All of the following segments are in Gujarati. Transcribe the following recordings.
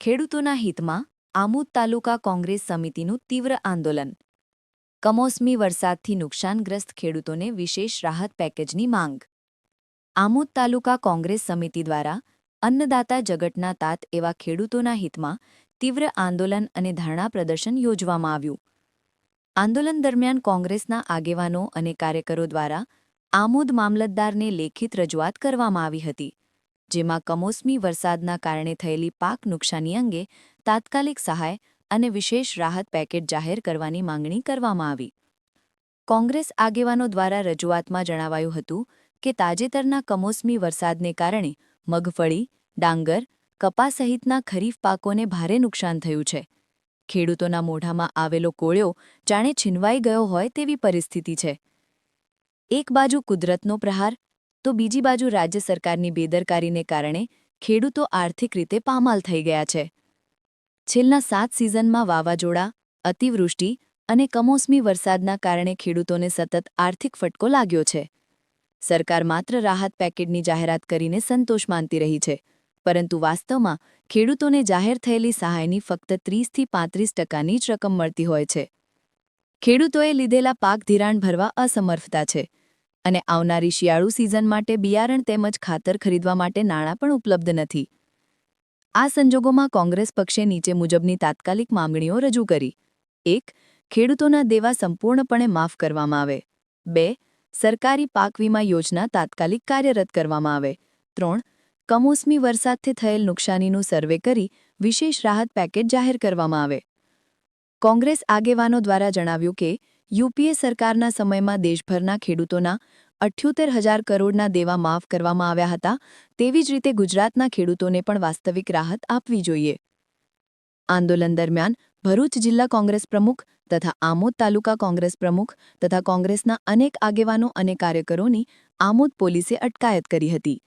ખેડૂતોના હિતમાં આમોદ તાલુકા કોંગ્રેસ સમિતિનું તીવ્ર આંદોલન. કમોસમી વરસાદથી નુકસાનગ્રસ્ત ખેડૂતોને વિશેષ રાહત પેકેજની માંગ. આમોદ તાલુકા કોંગ્રેસ સમિતિ દ્વારા અન્નદાતા જગતના તાત એવા ખેડૂતોના હિતમાં તીવ્ર આંદોલન અને ધરણા પ્રદર્શન યોજવામાં આવ્યું. આંદોલન દરમિયાન કોંગ્રેસના આગેવાનો અને કાર્યકરો દ્વારા આમોદ મામલતદારને લેખિત રજૂઆત કરવામાં આવી હતી. જેમાં કમોસમી વરસાદના કારણે થયેલી પાક નુકસાની અંગે તાત્કાલિક સહાય અને વિશેષ રાહત પેકેટ જાહેર કરવાની માંગણી કરવામાં આવી. કોંગ્રેસ આગેવાનો દ્વારા રજૂઆતમાં જણાવાયું હતું કે તાજેતરના કમોસમી વરસાદને કારણે મગફળી, ડાંગર, કપા સહિતના ખરીફ પાકોને ભારે નુકસાન થયું છે. ખેડૂતોના મોઢામાં આવેલો કોળ્યો જાણે છીનવાઈ ગયો હોય તેવી પરિસ્થિતિ છે. એક બાજુ કુદરતનો પ્રહાર તો બીજી બાજુ રાજ્ય સરકારની બેદરકારીને કારણે ખેડૂતો આર્થિક રીતે પામાલ થઈ ગયા છે. છેલ્લા સાત સિઝનમાં વાવાઝોડા, અતિવૃષ્ટિ અને કમોસમી વરસાદના કારણે ખેડૂતોને સતત આર્થિક ફટકો લાગ્યો છે. સરકાર માત્ર રાહત પેકેજની જાહેરાત કરીને સંતોષ માનતી રહી છે, પરંતુ વાસ્તવમાં ખેડૂતોને જાહેર થયેલી સહાયની ફક્ત ત્રીસથી પાંત્રીસ ટકાની જ રકમ મળતી હોય છે. ખેડૂતોએ લીધેલા પાક ધિરાણ ભરવા અસમર્થતા છે. અને આવનારી શિયાળુ સિઝન માટે બિયારણ તેમજ ખાતર ખરીદવા માટે નાણાં પણ ઉપલબ્ધ નથી. આ સંજોગોમાં કોંગ્રેસ પક્ષે નીચે મુજબની તાત્કાલિક માંગણીઓ રજૂ કરી. એક, ખેડૂતોના દેવા સંપૂર્ણપણે માફ કરવામાં આવે. બે, સરકારી પાક વીમા યોજના તાત્કાલિક કાર્યરત કરવામાં આવે. ત્રણ, કમોસમી વરસાદથી થયેલ નુકસાનીનું સર્વે કરી વિશેષ રાહત પેકેજ જાહેર કરવામાં આવે. કોંગ્રેસ આગેવાનો દ્વારા જણાવ્યું કે યુપીએ સરકારના સમયમાં દેશભરના ખેડૂતોના અઠ્યોતેર હજાર કરોડના દેવા માફ કરવામાં આવ્યા હતા, તેવી જ રીતે ગુજરાતના ખેડૂતોને પણ વાસ્તવિક રાહત આપવી જોઈએ. આંદોલન દરમિયાન ભરૂચ જિલ્લા કોંગ્રેસ પ્રમુખ તથા આમોદ તાલુકા કોંગ્રેસ પ્રમુખ તથા કોંગ્રેસના અનેક આગેવાનો અને કાર્યકરોની આમોદ પોલીસે અટકાયત કરી હતી.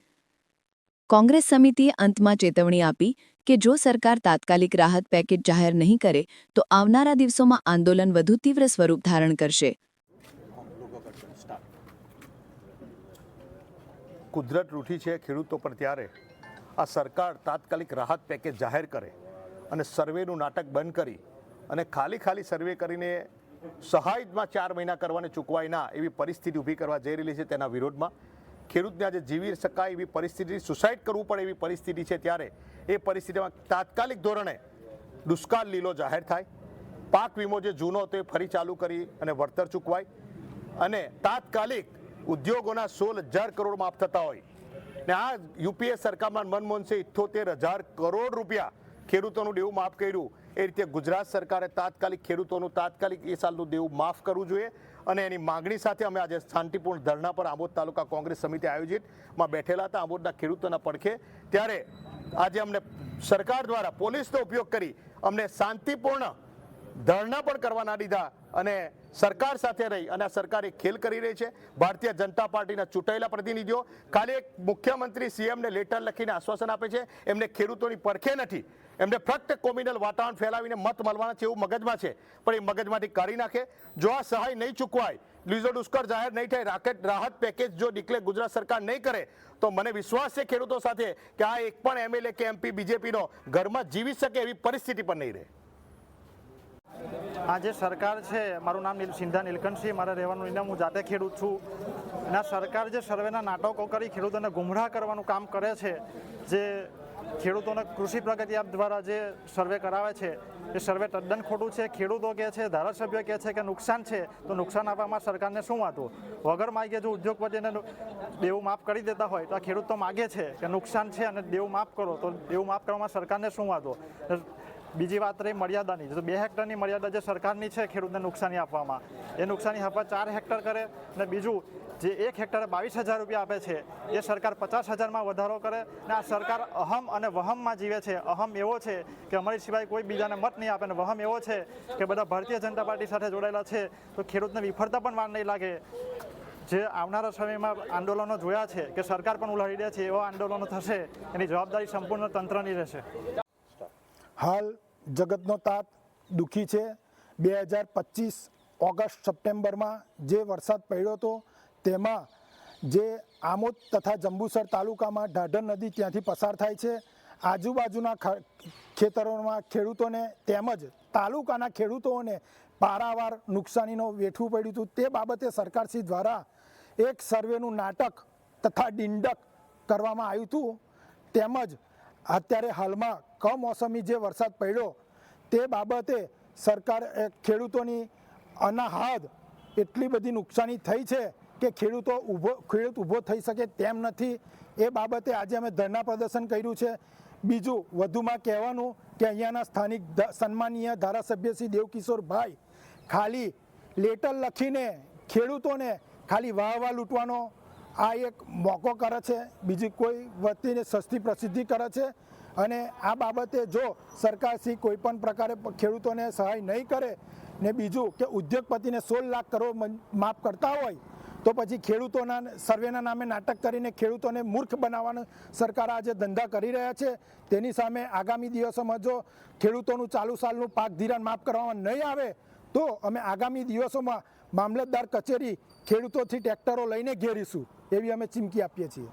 કોંગ્રેસ સમિતિએ અંતમાં ચેતવણી આપી કે જો સરકાર તાત્કાલિક રાહત પેકેજ જાહેર નહીં કરે, તો આવનારા દિવસોમાં આંદોલન વધુ તીવ્ર સ્વરૂપ ધારણ કરશે. કુદરત રૂઠી છે ખેડૂતો પર ત્યારે. આ સરકાર તાત્કાલિક રાહત પેકેજ જાહેર કરે અને સર્વેનું નાટક બંધ કરી અને ખાલી ખાલી સર્વે કરીને સહાયમાં ચાર મહિના કરવાને ચૂકવાય ના એવી પરિસ્થિતિ ઊભી કરવા જઈ રહેલી છે તેના વિરોધમાં. ખેડૂતને આજે જીવી શકાય એવી પરિસ્થિતિ સુસાઇડ કરવું પડે એવી પરિસ્થિતિ છે ત્યારે એ પરિસ્થિતિમાં તાત્કાલિક ધોરણે દુષ્કાળ લીલો જાહેર થાય. પાક વીમો જે જૂનો હતો એ ફરી ચાલુ કરી અને વળતર ચૂકવાય અને તાત્કાલિક ઉદ્યોગોના સોળ હજાર કરોડ માફ થતા હોય. ને આ યુપીએ સરકારમાં મનમોહન સિંહ ઇઠ્ઠોતેર હજાર કરોડ રૂપિયા ખેડૂતોનું દેવું માફ કર્યું. એ રીતે ગુજરાત સરકારે તાત્કાલિક ખેડૂતોનું તાત્કાલિક એ સાલનું દેવું માફ કરવું જોઈએ અને એની માંગણી સાથે અમે આજે શાંતિપૂર્ણ ધરણા પર આંબોદ તાલુકા કોંગ્રેસ સમિતિ આયોજિતમાં બેઠેલા હતા આંબોદના ખેડૂતોના પડખે. ત્યારે આજે અમને સરકાર દ્વારા પોલીસનો ઉપયોગ કરી અમને શાંતિપૂર્ણ ધરણા પણ કરવા ના દીધા અને સરકાર સાથે રહી અને સરકાર ખેલ કરી રહી છે. ભારતીય જનતા પાર્ટીના ચૂંટાયેલા પ્રતિનિધિઓ, ખાલી એક મુખ્યમંત્રી સીએમને લેટર લખીને આશ્વાસન આપે છે, એમને ખેડૂતોની પડખે નથી. એમને ફક્ત કોમ્યુનલ વાતાવરણ ફેલાવીને મત મળવાના છે એવું મગજમાં છે, પણ એ મગજમાંથી કાઢી નાખે. જો આ સહાય નહીં ચૂકવાય, લીઝો દુષ્કર જાહેર નહીં થાય, રાકેટ, રાહત પેકેજ જો ડિક્લેર ગુજરાત સરકાર નહીં કરે, તો મને વિશ્વાસ છે ખેડૂતો સાથે કે આ એક પણ એમએલએ કે એમપી, બીજેપીનો ઘરમાં જીવી શકે એવી પરિસ્થિતિ પણ નહીં રહે. આ જે સરકાર છે, મારું નામ નીલ, સિંધા નીલકંઠસિંહ, મારે રહેવાનું ઇનામ હું જાતે ખેડૂત છું. અને આ સરકાર જે સર્વેના નાટકો કરી ખેડૂતોને ગુમરાહ કરવાનું કામ કરે છે, જે ખેડૂતોને કૃષિ પ્રગતિ એપ દ્વારા જે સર્વે કરાવે છે, એ સર્વે તદ્દન ખોટું છે. ખેડૂતો કહે છે, ધારાસભ્ય કહે છે કે નુકસાન છે, તો નુકસાન આપવામાં સરકારને શું વાંધો? વગર માગે જો ઉદ્યોગપતિને દેવું માફ કરી દેતા હોય, તો આ ખેડૂત તો માગે છે કે નુકસાન છે અને દેવું માફ કરો, તો દેવું માફ કરવામાં સરકારને શું વાંધો? બીજી વાત રહી મર્યાદાની. તો બે હેક્ટરની મર્યાદા જે સરકારની છે ખેડૂતને નુકસાની આપવામાં, એ નુકસાની આપવા ચાર હેક્ટર કરે અને બીજું જે એક હેક્ટરે બાવીસ હજાર રૂપિયા આપે છે, એ સરકાર પચાસ હજારમાં વધારો કરે અને આ સરકાર અહમ અને વહમમાં જીવે છે. અહમ એવો છે કે અમારી સિવાય કોઈ બીજાને મત નહીં આપે અને વહમ એવો છે કે બધા ભારતીય જનતા પાર્ટી સાથે જોડાયેલા છે તો ખેડૂતને વિફળતા પણ વાર નહીં લાગે. જે આવનારા સમયમાં આંદોલનો જોયા છે કે સરકાર પણ ઉલાડી દે છે, એવા આંદોલનો થશે, એની જવાબદારી સંપૂર્ણ તંત્રની રહેશે. હાલ જગતનો તાત દુઃખી છે. બે હજાર પચીસ ઓગસ્ટ સપ્ટેમ્બરમાં જે વરસાદ પડ્યો હતો, તેમાં જે આમોદ તથા જંબુસર તાલુકામાં ઢાઢર નદી ત્યાંથી પસાર થાય છે. આજુબાજુના ખેતરોમાં ખેડૂતોને તેમજ તાલુકાના ખેડૂતોને પારાવાર નુકસાનીનો વેઠવું પડ્યું હતું. તે બાબતે સરકારશ્રી દ્વારા એક સર્વેનું નાટક તથા ડિંડક કરવામાં આવ્યું હતું. તેમજ અત્યારે હાલમાં કમોસમી જે વરસાદ પડ્યો, તે બાબતે સરકાર ખેડૂતોની અનાહદ એટલી બધી નુકસાની થઈ છે કે ખેડૂતો ઊભો, ખેડૂત ઊભો થઈ શકે તેમ નથી. એ બાબતે આજે અમે ધરના પ્રદર્શન કર્યું છે. બીજું વધુમાં કહેવાનું કે અહીંયાના સ્થાનિક સન્માનીય ધારાસભ્ય શ્રી દેવકિશોરભાઈ ખાલી લેટર લખીને ખેડૂતોને ખાલી વાહ વાહ લૂંટવાનો આ એક મોકો કરે છે, બીજી કોઈ વસ્તીને સસ્તી પ્રસિદ્ધિ કરે છે અને આ બાબતે જો સરકારશ્રી કોઈ પણ પ્રકારે ખેડૂતોને સહાય નહીં કરે ને બીજું કે ઉદ્યોગપતિને સોળ લાખ કરોડ માફ કરતા હોય, તો પછી ખેડૂતોના સર્વેના નામે નાટક કરીને ખેડૂતોને મૂર્ખ બનાવવાનો સરકાર આજે ધંધા કરી રહ્યા છે. તેની સામે આગામી દિવસોમાં જો ખેડૂતોનું ચાલુ સાલનું પાક ધિરાણ માફ કરવામાં નહીં આવે, તો અમે આગામી દિવસોમાં મામલતદાર કચેરી ખેડૂતોથી ટ્રેક્ટરો લઈને ઘેરીશું એવી અમે ચીમકી આપીએ છીએ.